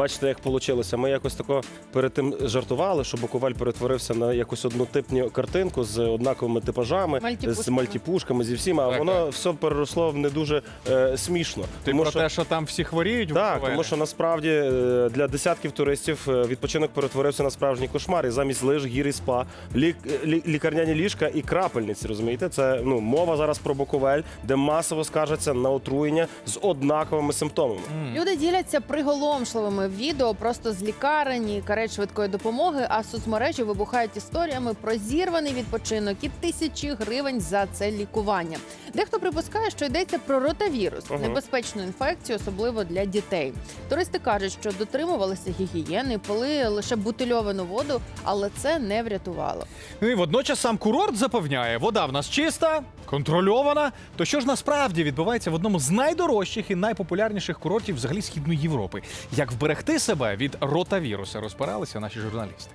Бачите, як вийшло. Ми якось тако перед тим жартували, що Буковель перетворився на якусь однотипну картинку з однаковими типажами, з Мальтіпушками. зі всіма. А Так, воно так. все переросло в не дуже е, смішно. Ти про те, що там всі хворіють? в Так, Буковелі? тому що насправді е, для десятків туристів е, відпочинок перетворився на справжній кошмар. І замість лиж, гір і спа, лік, лі- лікарняні ліжка і крапельниці. Розумієте, це ну мова зараз про Буковель, де масово скаржаться на отруєння з однаковими симптомами. Люди діляться приголомшливими відео просто з лікарень і карет швидкої допомоги, а соцмережі вибухають історіями про зірваний відпочинок і тисячі гривень за це лікування. Дехто припускає, що йдеться про ротавірус, Ага. небезпечну інфекцію, особливо для дітей. Туристи кажуть, що дотримувалися гігієни, пили лише бутильовану воду, але це не врятувало. Ну і водночас сам курорт запевняє, вода в нас чиста, контрольована. То що ж насправді відбувається в одному з найдорожчих і найпопулярніших курортів взагалі східної Європи? Як вберегти себе від ротавіруса, розпиралися наші журналісти.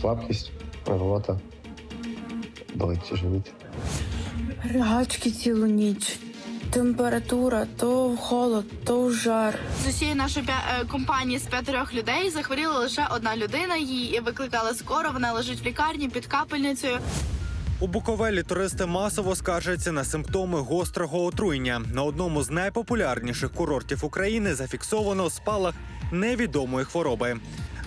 Слабкість, рвота, болить живіт. Ригачки цілу ніч. Температура то в холод, то в жар. З усієї нашої п'я- е, компанії з п'ятьох людей захворіла лише одна людина. Її викликали скоро. Вона лежить в лікарні під капельницею. У Буковелі туристи масово скаржаться на симптоми гострого отруєння. На одному з найпопулярніших курортів України зафіксовано спалах невідомої хвороби.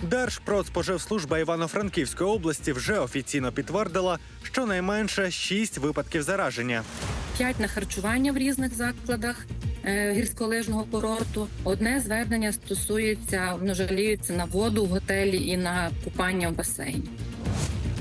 Держпродспоживслужба Івано-Франківської області вже офіційно підтвердила, що найменше шість випадків зараження. п'ять на харчування в різних закладах е, гірськолижного курорту. Одне звернення стосується, жаліються на воду в готелі і на купання в басейні.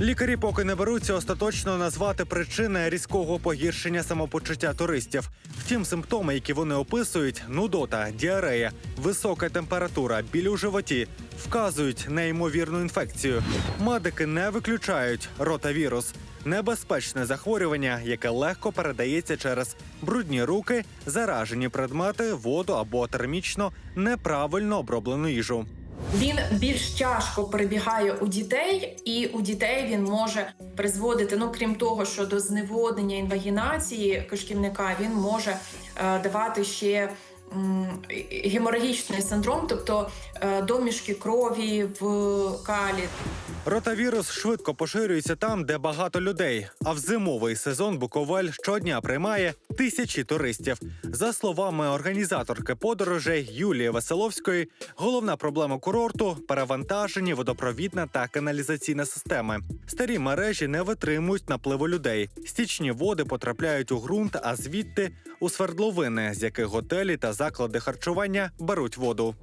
Лікарі поки не беруться остаточно назвати причини різкого погіршення самопочуття туристів. Втім, симптоми, які вони описують нудота, діарея, висока температура, біль у животі, вказують на ймовірну інфекцію. Медики не виключають ротавірус. Небезпечне захворювання, яке легко передається через брудні руки, заражені предмети, воду або термічно неправильно оброблену їжу. Він більш тяжко перебігає у дітей, і у дітей він може призводити, ну крім того, що до зневоднення інвагінації кишківника він може е, давати ще геморагічний синдром, тобто е, домішки крові в калі. Ротавірус швидко поширюється там, де багато людей. А в зимовий сезон Буковель щодня приймає тисячі туристів. За словами організаторки подорожей Юлії Веселовської, головна проблема курорту перевантажені водопровідна та каналізаційна системи. Старі мережі не витримують напливу людей. Стічні води потрапляють у ґрунт, а звідти у свердловини, з яких готелі та заклади харчування беруть воду.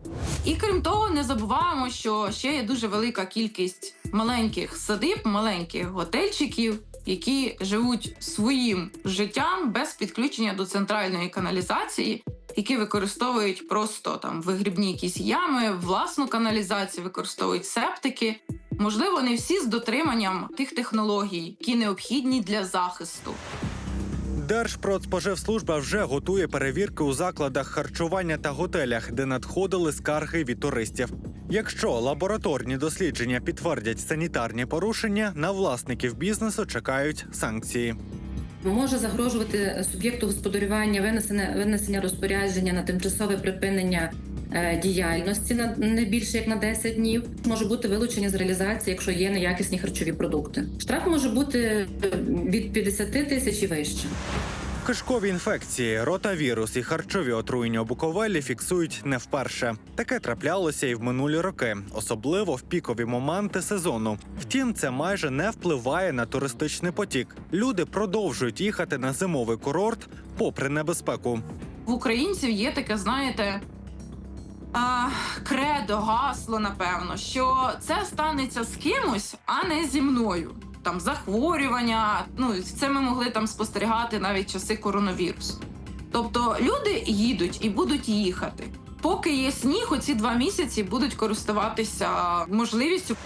І крім того, не забуваємо, що ще є дуже велика кількість маленьких садиб, маленьких готельчиків, які живуть своїм життям без підключення до центральної каналізації, які використовують просто там вигрібні якісь ями, власну каналізацію, використовують септики. Можливо, не всі з дотриманням тих технологій, які необхідні для захисту. Держпродспоживслужба вже готує перевірки у закладах харчування та готелях, де надходили скарги від туристів. Якщо лабораторні дослідження підтвердять санітарні порушення, на власників бізнесу чекають санкції. Може загрожувати суб'єкту господарювання винесення, винесення розпорядження на тимчасове припинення діяльності на не більше як на 10 днів. Може бути вилучення з реалізації, якщо є неякісні харчові продукти. Штраф може бути е, від 50 тисяч і вище. Кишкові інфекції, ротавірус і харчові отруєння у Буковелі фіксують не вперше. Таке траплялося і в минулі роки, особливо в пікові моменти сезону. Втім, це майже не впливає на туристичний потік. Люди продовжують їхати на зимовий курорт попри небезпеку. в українців є таке, знаєте, а, кредо, гасло, напевно, що це станеться з кимось, а не зі мною. Там захворювання, ну це ми могли там спостерігати навіть часи коронавірусу. Тобто люди їдуть і будуть їхати. Поки є сніг, оці два місяці будуть користуватися можливістю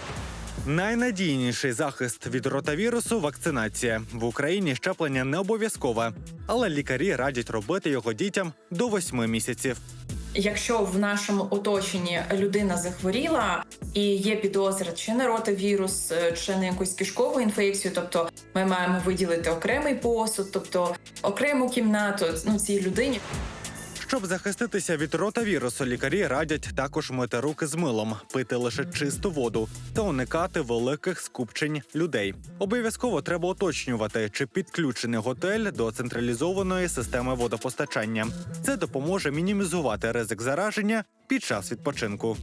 Найнадійніший захист від ротавірусу вакцинація в Україні щеплення не обов'язкове, але лікарі радять робити його дітям до 8 місяців. Якщо в нашому оточенні людина захворіла і є підозра чи на ротавірус, е, чи на якусь кишкову інфекцію, тобто ми маємо виділити окремий посуд, тобто окрему кімнату ну, цій людині. Щоб захиститися від ротавірусу, лікарі радять також мити руки з милом, пити лише чисту воду та уникати великих скупчень людей. Обов'язково треба уточнювати, чи підключений готель до централізованої системи водопостачання. Це допоможе мінімізувати ризик зараження під час відпочинку.